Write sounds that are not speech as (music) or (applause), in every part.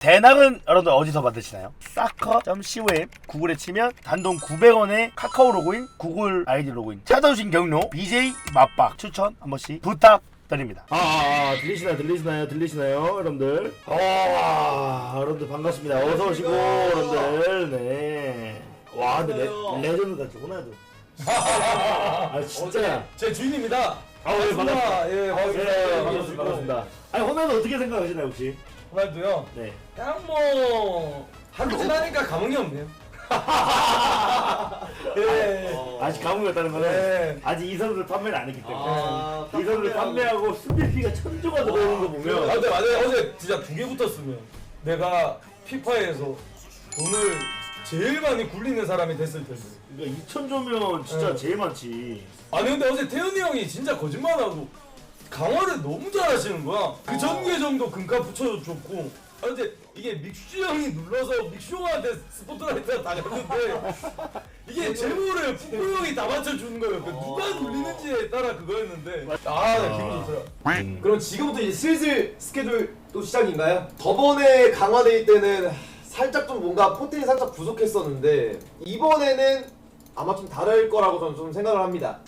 대낙은 여러분들 어디서 받으시나요? 사커.com 구글에 치면 단돈 900원에 카카오 로그인, 구글 아이디 로그인 찾아오신 경로 BJ 맛박 추천 한 번씩 부탁드립니다. 아, 아, 아 들리시나요? 들리시나요? 들리시나요? 여러분들. 아, 여러분들 반갑습니다. 어서 오시고 여러분들. 네. 와, 근데 레, 레전드 같지 호나두. (laughs) 아, 진짜. 제 주인입니다. 아, 예, 반갑습니다. 예, 네, 반갑습니다. 반갑습니다. 반갑습니다. 아니, 호나두 어떻게 생각하시나요, 혹시? 호날두요. 네. 그냥 뭐 한지나니까 감흥이 없네요. 예. (laughs) 아직 감흥이 없다는 거는 네. 아직 이 선수들 판매를 안 했기 때문에 아, 이 선수들 판매하고 수비비가 천조가 들어오는 거 아, 보면 근데 맞아요. 어제 진짜 두 개 붙었으면 내가 피파에서 돈을 제일 많이 굴리는 사람이 됐을 텐데. 그러니까 2천조면 진짜 네. 제일 많지 아니 근데 어제 태현이 형이 진짜 거짓말하고 강화를 너무 잘하시는 거야. 그 전개 정도 금값 붙여줬고. 아 근데 이게 믹슈 형이 눌러서 믹슈 형한테 스포트라이트가 다 갔는데 이게 재물을 푸구 형이 다 맞춰주는 거예요. 그 누가 눌리는지에 따라 그거였는데 아, 나 기분 좋더라. 그럼 지금부터 이제 슬슬 스케줄 또 시작인가요? 저번에 강화데이 때는 살짝 좀 뭔가 포텐이 살짝 부족했었는데 이번에는 아마 좀 다를 거라고 저는 좀 생각을 합니다.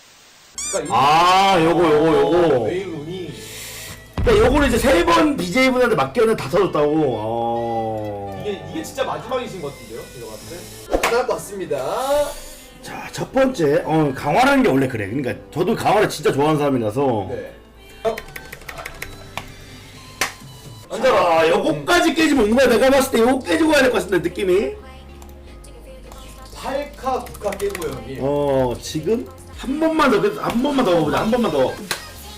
그러니까 아 요거 요거 요거를 이제 세 번 BJ분한테 맡겨는 다 터졌다고 어... 이게 이게 진짜 마지막이신 것 같은데요? 제가 봤을 때. 가능할 것 같습니다. 자, 첫 번째 어, 강화라는 게 원래 그래 그러니까 저도 강화를 진짜 좋아하는 사람이라서 네. 자, 요거까지 깨지면 뭔가 내가 봤을 때 요거 깨지고 가야 될 것 같은데 느낌이 8카 9카 깨고요 형님. 어 지금 한 번만 더, 그- 한 번만 더 보자. 한 번만 더.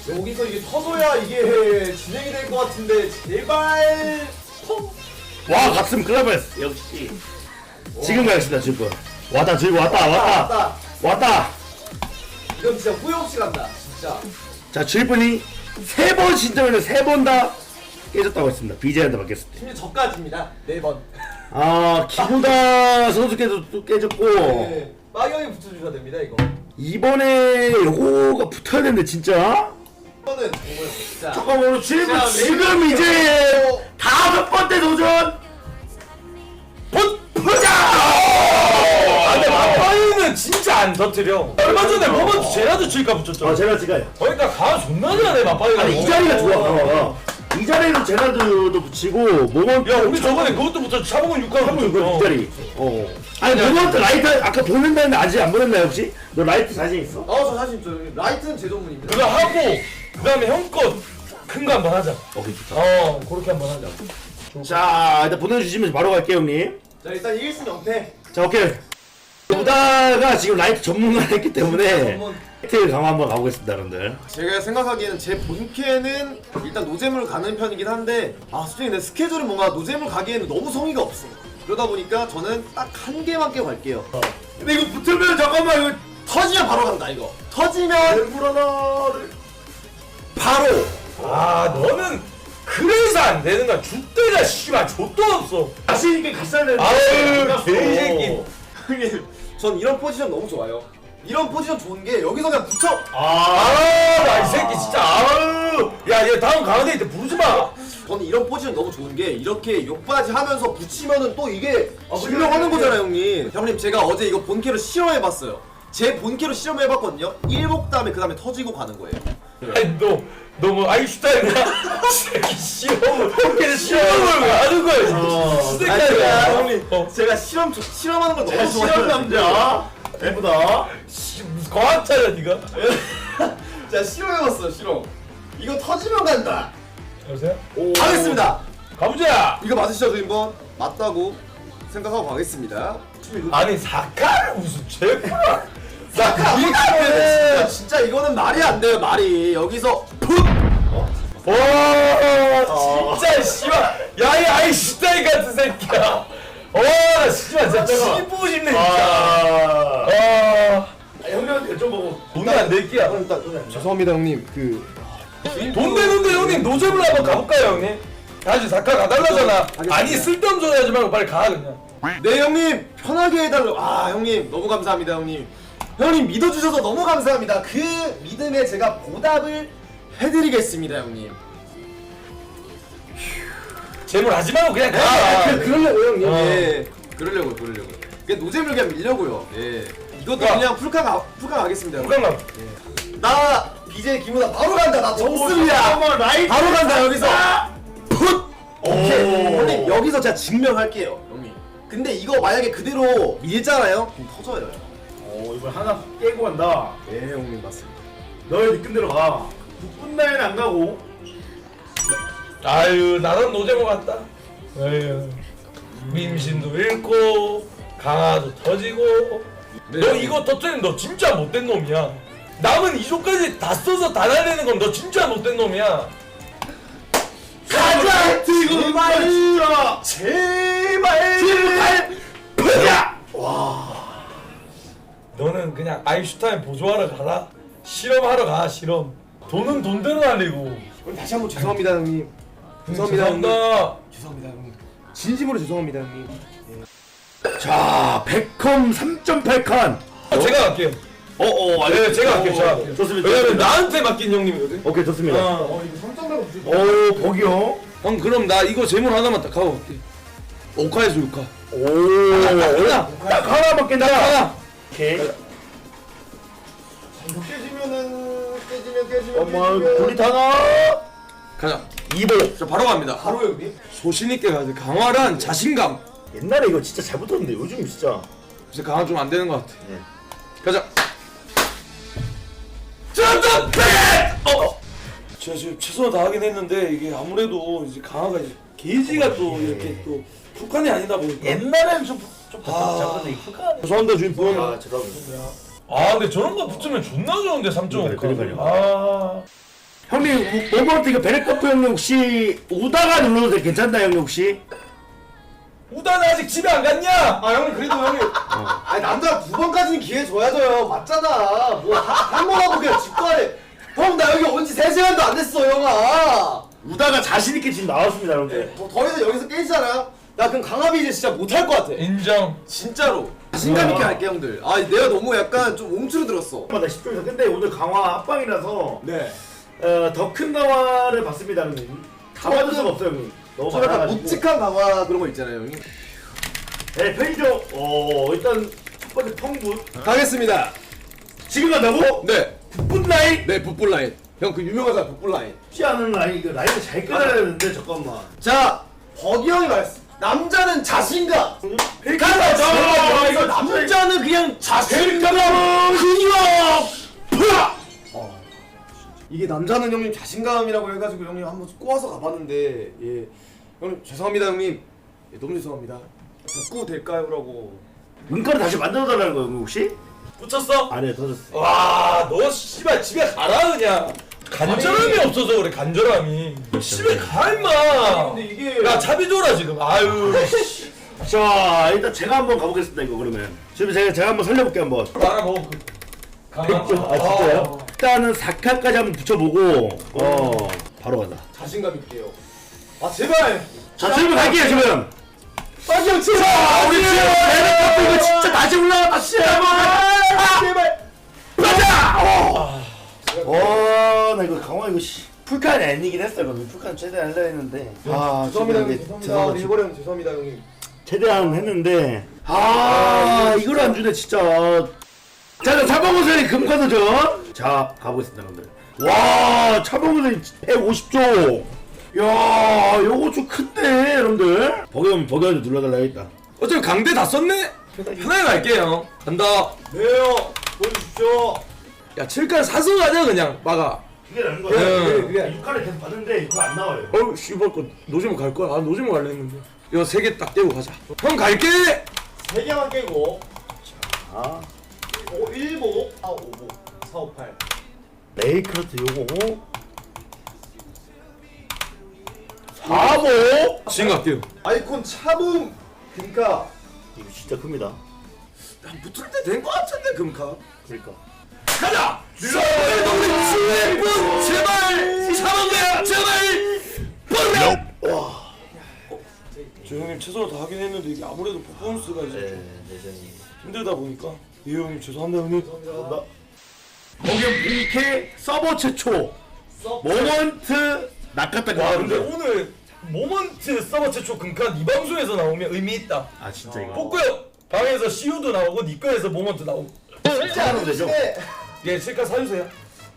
여기서 이게 터져야 이게 진행이 될 것 같은데 제발 펑. 와, 갔으면 클라베스. 역시. 지금 가겠습니다, 지금. 왔다, 지금 왔다, 왔다. 왔다. 왔다. 이건 진짜 후회 없이 간다. 진짜. 자, 주일분이 세 번 신청을 세번 다 깨졌다고 했습니다. BJ한테 맡겼을 때. 심지어 저까지입니다. 네 번. 아, 기보다 선수께도 또 깨졌고. 네. 마경이 붙여주셔야 됩니다 이거. 이번에 요거가 붙어야 되는데, 진짜. 잠깐만, 주일분 자, 지금 이제 다섯 번째 도전! 보자! 아, 근데 마파이는 진짜 안 터뜨려. 얼마 전에 버번 제라드 칠까 붙였죠. 아, 제가 지가요. 그러니까 가 존나 잘해 마파이가. 아니 이 자리가 좋아. 어, 어. 이 자리로 제나드도 붙이고 모먼트 야 우리 저번에 그것도 붙였죠. 차범근 6강 한번 이거 이. 자리. 어. 아니 모먼트 라이트 아까 보낸다는데 아직 안 보냈나요 혹시? 너 라이트 자신 있어? 어, 저 사실 저 라이트는 제 전문입니다. 그거 하고 그 다음에 형거 큰 거 한번 하자. 오케이 좋다. 어 그렇게 한번 하자. 자 일단 보내주시면 바로 갈게요 형님. 자, 일단 1승 0패. 자 오케이. 보다가 지금 라이트 전문가를 했기 때문에 전문. 라이트 강화 한번 가보겠습니다 여러분들. 제가 생각하기에는 제 본캐는 일단 노잼을 가는 편이긴 한데 아 솔직히 내 스케줄은 뭔가 노잼을 가기에는 너무 성의가 없어 그러다 보니까 저는 딱 한 개만 깨고 갈게요 근데 이거 붙으면 잠깐만 이거 터지면 바로 간다 이거 터지면 불안하를. 바로 아 너는 그래서 안 되는 거야. 줏대가 씨발 좆도 없어. 자신 있게 갔어야 되는데. 아유, 안 갔어. 개새끼. 형님 전 이런 포지션 너무 좋아요 이런 포지션 좋은 게 여기서 그냥 붙여 아나 이 새끼 진짜 아우. 야얘 다음 강화대 때 부르지 마. 저는 이런 포지션 너무 좋은 게 이렇게 욕바지 하면서 붙이면은 또 이게 아, 증명하는 그래, 거잖아요 형님 형님 제가 어제 이거 본캐로 실험해봤어요 제 본캐로 실험해봤거든요 일복 다음에 그 다음에 터지고 가는 거예요 아니 너 너무 아인슈타인이야? 새끼 시험을 어깨를 시험을 왜 하는 거야? 어, 이 새끼야. 아니, 제가 형님 어. 제가 실험 조- 실험하는 걸 너무 실험 좋아해요 남자. 예쁘다. 씨, 무슨 과학자야 네가? (laughs) 제가 실험해봤어요 실험 이거 터지면 간다 여보세요? 가겠습니다 가보자. 이거 맞으시죠 주인분? 맞다고 생각하고 가겠습니다 아니 사카를 무슨 제프라? 나 아, 그게 진짜, 진짜. 진짜 이거는 말이 안 돼요 말이 여기서 푹와 진짜 씨발 야이 아인슈타인 같은 새끼야. 와 씨발 진짜 치 보고 싶네 진짜. 아. 아 형님한테 여쭤보고. 돈이 안 될게야. 죄송합니다 형님 그 돈 되는데 형님 노잼을 한번 가볼까요 형님? 아주 사카 가달라잖아. 아니 쓸데없는 소리 하지 말고 빨리 가 그냥. 네 형님 편하게 해달라 아 형님 너무 감사합니다 형님 형님 믿어주셔서 너무 감사합니다 그 믿음에 제가 보답을 해드리겠습니다 형님 재물 하지 말고 그냥 아, 가. 그- 그러려고 형님. 어. 예. 그러려고 그러려고. 그냥 노잼을 그냥 밀려고요. 예. 이것도 야. 그냥 풀카 가, 풀카 가겠습니다. 형님. 잠깐만. 나 BJ 김우다 바로 간다. 나. 한번 라이트 바로 간다 여기서. 풋. 오케이. 오. 형님 여기서 제가 증명할게요. 형님. 근데 이거 만약에 그대로 밀잖아요. 그럼 터져요. 오 이걸 하나 깨고 간다 예, 형님 맞습니다. 너의 느낌대로 가 북분 라인 안 가고 아유 나는 노제모 같다. 아유 민심도 잃고 강화도 터지고. 너 이거 터트리면 너 진짜 못된 놈이야. 남은 2조까지 다 써서 다 날리는 건 너 진짜 못된 놈이야. 가자 제발 진짜 제발. 제발 보자 너는 그냥 아인슈타인 보조하러 가라. 실험하러 가 실험. 돈은 돈대로 날리고. 오늘 다시 한번 죄송합니다 형님. 죄송합니다 형님. 죄송합니다. 죄송합니다 형님. 진심으로 죄송합니다 형님. 자 백컴 3.8칸 아, 제가 갈게요. 어어 네, 제가 할게요. 제가 할게요. 좋습니다 왜냐면. 나한테 맡긴 형님이거든. 오케이 좋습니다 어. 이거 3점으로 주세요. 오 복이요 형 그럼 나 이거 재물 하나만 딱 하고 갈게. 오카에서 6카. 오 딱 하나 받겠다 하나. 오케이 깨지면은 깨지면 깨지면 어머 구리 하나 가자. 2보 자 바로 갑니다. 바로 형님. 소신 있게 가야 돼. 강화란 자신감. 옛날에 이거 진짜 잘 붙었는데 요즘 진짜 이제 강화 좀 안 되는 것 같아. 네. 가자. 짠짠 백! 어. 제가 지금 최선을 다하긴 했는데 이게 아무래도 이제 강화가 이제 게이지가 또 이렇게 또 북한이 아니다 보니까. 옛날에는 좀 좀 아. 잡았는데 이 풀가 죄송합니다 주인분. 아 죄송합니다 아 근데 저런 거 붙으면 존나 좋은데 3.5. 그러니까요. 아. 형님 오버한테 이거 베레커프 형님 혹시 우다가 눌러도 돼 괜찮나 형님 혹시? 우단 아직 집에 안 갔냐? 아 형님 그래도 형님. 아니 남자 두 번까지는 기회 줘야죠. 맞잖아. 뭐한 번하고 그냥 직관해. 형나 여기 온지 3시간도 안 됐어 형아. 우다가 자신 있게 지금 나왔습니다 여러분들 뭐더 이상 여기서 깨지잖아 요. 나 그럼 강압이 이제 진짜 못할 것 같아. 인정. 진짜로. 자신감 있게 할게 형들. 아 내가 너무 약간 좀 움츠러들었어. 맞다 10조에서 근데 오늘 강화 합방이라서 네. 어, 더큰 강화를 받습니다 형님 다 받을 수가 없어요 형님 너무 좀 약간 많아가지고 묵직한 강화 그런 거 있잖아요 형님. 네 편의점 어 일단 첫 번째 펑붓 가겠습니다. 지금 간다고? 네. 북분 라인? 네 북불 라인. 형 그 유명하잖아 북불 라인. 쉽지 않은 라인 이거 라인을 잘 끊어야 되는데 잠깐만 자 버기 형이 말씀. 남자는 자신감. 가자 자, 이거 남자는 그냥 자신감. 이게 남자는 형님 자신감이라고 해가지고 형님 한번 꼬아서 가봤는데 예 형님 죄송합니다 형님 예, 너무 죄송합니다 복구 될까요라고 문과를 다시 만들어달라는 거예요 혹시? 붙였어? 안에 터졌어 와, 너 씨발 집에 가라 그냥. 간절함이 없어서 그래 간절함이. 집에 가 임마. 근데 이게 야 차비 줘라 지금. 아유. 씨. 자 일단 제가 한번 가보겠습니다 이거 그러면. 지금 제가 제가 한번 살려볼게요 한번. 나라 먹어. 아 진짜요? 일단은 4칸까지 한번 붙여보고 어. 바로 간다 자신감 있게요. 아 제발. 자 지금 갈게요 지금. 빠기 형 제발. 자 우리 지금 레벨컵 이거 진짜 다시 올라왔다 제발. 제발. 가자 와나 이거 강화 이거 씨 풀칸이 아니긴 했어요. 그럼 풀칸 최대한 하려 했는데. 아 죄송합니다 형님 죄송합니다. 죄송합니다. 일본 형 죄송합니다 형님. 최대한 했는데. 아 이걸 안 주네 진짜. 자 차범우선이 금카드전 자 가보겠습니다 여러분들. 와 차범우선이 150조. 야 요거 좀 큰데 여러분들. 버겨면 버겨야 눌러달라야겠다. 어차피 강대 다 썼네. 편하게 갈게요. 간다. 네요 보여주십시오. 야 7칸 사서 가자 그냥. 막아. 그게 나는 네. 거야 그래, 그래. 6카를 계속 봤는데 그거 안 나와요 어우 씨발 거 노잼 갈 거야. 아 노잼 갈래 했는데. 이거 세 개 딱 떼고 가자. 형 갈게. 세 개만 깨고 아 5, 1보 4, 5보 4, 5, 8 레이크로트 요거 4보 지금 갈게요. 아이콘 차붐 금카 이거 진짜 큽니다 난 붙을 때 된 거 같은데 금카. 그러니까 가자. 서울의 동네 주행분 제발 사망대야 제발. 와. 저 형님 최선을 다하긴 했는데 이게 아무래도 퍼포먼스가 이제 네좀 내전이 힘들다 보니까 예 형님 죄송합니다 형님. 감사합니다. 거기 본캐 서버 최초 모먼트 낙갔다 와 근데. 오늘 모먼트 서버 최초 금칸 이 방송에서 나오면 의미 있다. 아 진짜 이거. 뽑고요. 방에서 시우도 나오고 니 거에서 모먼트 나오고. 진짜 하면 되죠? 네. 예, 실컷 사주세요.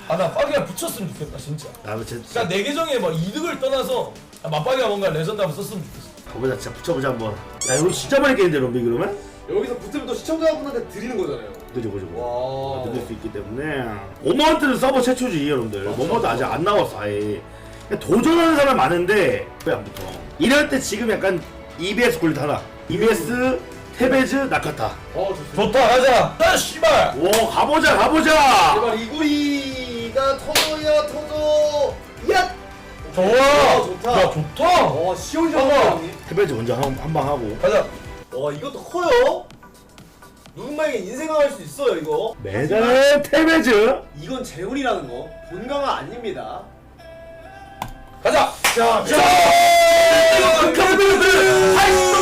아나 빠기가 붙였으면 좋겠다 진짜. 나도 진짜 그러니까 내 계정에 뭐 이득을 떠나서 아, 맞빠기가 뭔가 레전드 한번 썼으면 좋겠어. 가보자 진짜 붙여보자 한번. 야 이거 진짜 많이 깼는데 럼비 그러면? 여기서 붙으면 또 시청자분한테 드리는 거잖아요. 그죠 그죠. 와. 느낄 수 있기 때문에 5만원대는 서버 최초지 여러분들 5만원대 아직 안 나왔어 아예 그냥 도전하는 사람 많은데 왜 안 붙어 이럴 때 지금 약간 EBS 굴릿 하나 EBS 테베즈 나카타 어 좋습니다. 좋다 가자. 나 씨발. 오 가보자 가보자 제발 이구리가 터져야 터져. 야. 좋아. 어, 좋다. 야 좋다. 와 시원시원하다. 형님. 테베즈 먼저 한 방 하고 가자. 와 이것도 커요. 누군가에게 인생을 수 있어요 이거. 메달 테베즈 이건 재훈이라는 거 본강화 아닙니다. 가자. 자, 자. 극한미들 할수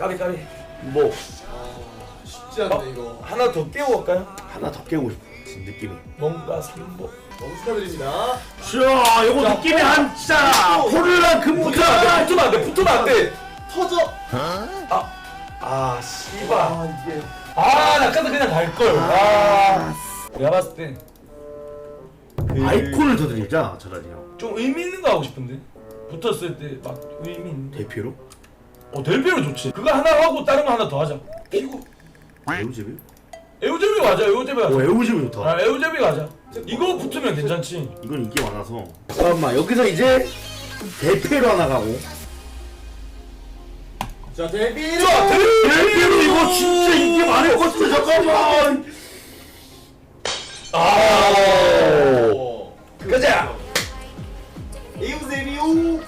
까비 까비. 뭐 쉽지 않네 이거. 하나 더 깨고 갈까요? 하나 더 깨고 싶은 느낌이 뭔가 3보. 너무 축하드립니다. 자 요거 느낌이 한 진짜 포르라 금부터 붙으면 안 돼. 붙으면 안 돼. 터져. 아 씨발. 아 이게. 아 나까도 그냥 갈 걸. 아. 내가 봤을 때. 그 아이콘을 더 드리자 차라리 형좀 의미 있는 거 하고 싶은데 붙었을 때 막 의미 있는 대표로 어 델피로 좋지. 그거 하나 하고 다른 거 하나 더 하자. 피구. 에우제비? 에우제비 가자 에우제비 가자 오 에우제비 좋다 아 에우제비 가자. 이거 붙으면 괜찮지. 이건 인기 많아서. 잠깐만 여기서 이제 대패로 하나 가고. 자 데뷔. 자 대패로! 이거 진짜 인기 많았거든 잠깐만. 아. 가자! 에우세비오.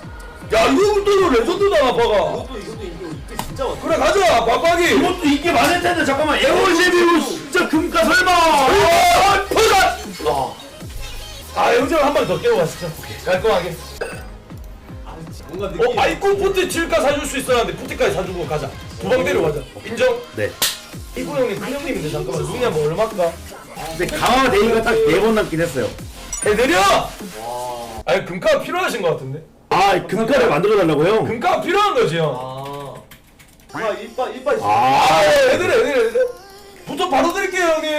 야 이거부터 레전드다 아빠가 진짜 많다. 그래 가자 박박이 이것도 인기 많을 텐데 잠깐만 에우제비 진짜 금가 설마 아 퍼가 아 에우제비 한번 더 깨고 가시죠 깔끔하게 뭔가 느낌. 어 아이콘 푸티 칠까 사줄 수 있었는데 푸티까지 사주고 가자 두방 데려가자 인정? 네 이구 형님 큰 형님인데 잠깐만 누구냐 뭐 얼마까? 근데 강화 데이가 딱 네 번 남긴 했어요 해드려! 와. 아니 금가가 필요하신 것 같은데? 아 금가를 만들어 달라고요? 금가가 필요한 거지 형 아. 와 이빨 이빨. 아 아, 애들해, 애들해, 애들. 부터 바로 드릴게요, 형님.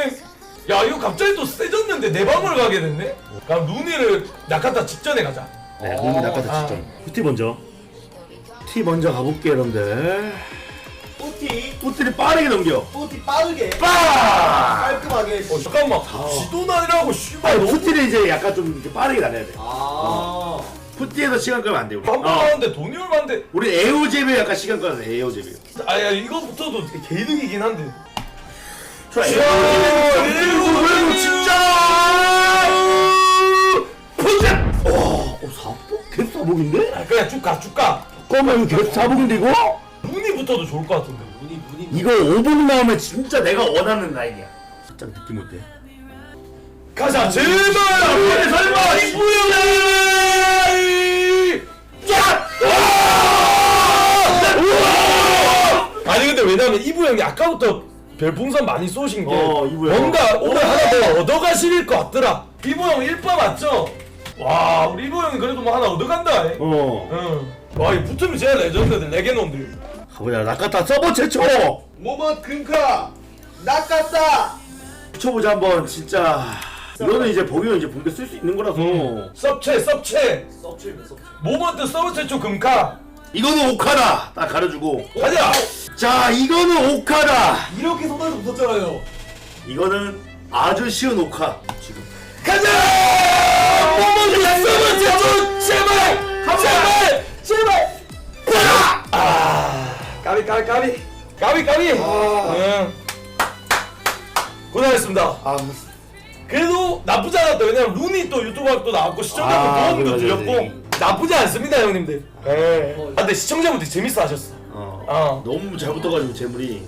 야, 이거 갑자기 또 세졌는데 내 방을 가게 됐네? 그럼 루니를 나카타 직전에 가자. 네, 눈이 나까다 아. 진짜. 후티 먼저. 티 먼저 가볼게요, 여러분들. 뿌티 후티를 빠르게 넘겨. 뿌티 빠르게 빠! 깔끔하게. 어, 잠깐만. 지도난이라고, 씨발. 아니, 너무 후티를 이제 약간 좀 이렇게 빠르게 다녀야 돼. 아. 후티에서 시간 끌면 안 돼, 우리. 한번 어. 하는데 돈이 얼만데? 우리 에오제비에 약간 시간 끌어야 돼, 에오제비. 아, 야, 이거부터도 개이득이긴 한데. 저 야, 에오제비. 왜 진짜! 푸ti! 와, 어, 사복? 개수 사복인데? 아, 그냥 쭉 가, 쭉 가. 잠깐만, 이거 개수 사복인데, 이거? 루니부터도 좋을 것 같은데. 눈이 눈이. 이거 5분 나오면 진짜 내가 원하는 라인이야. 진짜 느낌 어때? 가자, 제발! 앞에 설마, 이쁘영이! 야! 와! 아니, 근데 왜냐면 이부 형이 아까부터 별풍선 많이 쏘신 게 어, 이부 형. 뭔가 오늘 하나 더 얻어가실 것 같더라. 이부 형 1바 맞죠? 와, 우리 이부 형이 그래도 뭐 하나 얻어간다. 잉? 어. 응. 와, 이 붙으면 진짜 레전드들, 레게놈들. 가보자, 나카타 서버 최초! 모먼 금카 낚았다. 붙여보자 한번 진짜 이거는 이제 보기는 이제 본게 쓸 수 있는 거라서 섭채, 섭채. 섭취입니다 섭취. 모먼트 서브 최초 금카. 이거는 오카다 딱 가려주고 가자! 자 이거는 오카다 이렇게 손에서 붙었잖아요. 이거는 아주 쉬운 오카 지금 가자! 최초 제발! 제발! 제발! 가라! 아, 까비 까비 까비 까비 까비. 응. 고생하셨습니다. 아 그래도 나쁘지 않았다. 왜냐면 루니 또 유튜브가 또 나왔고 시청자분 아, 도움도 맞아, 드렸고. 나쁘지 않습니다 형님들. 예. 아 근데 시청자분들이 재밌어 하셨어. 어. 어. 너무 잘 붙어가지고 재물이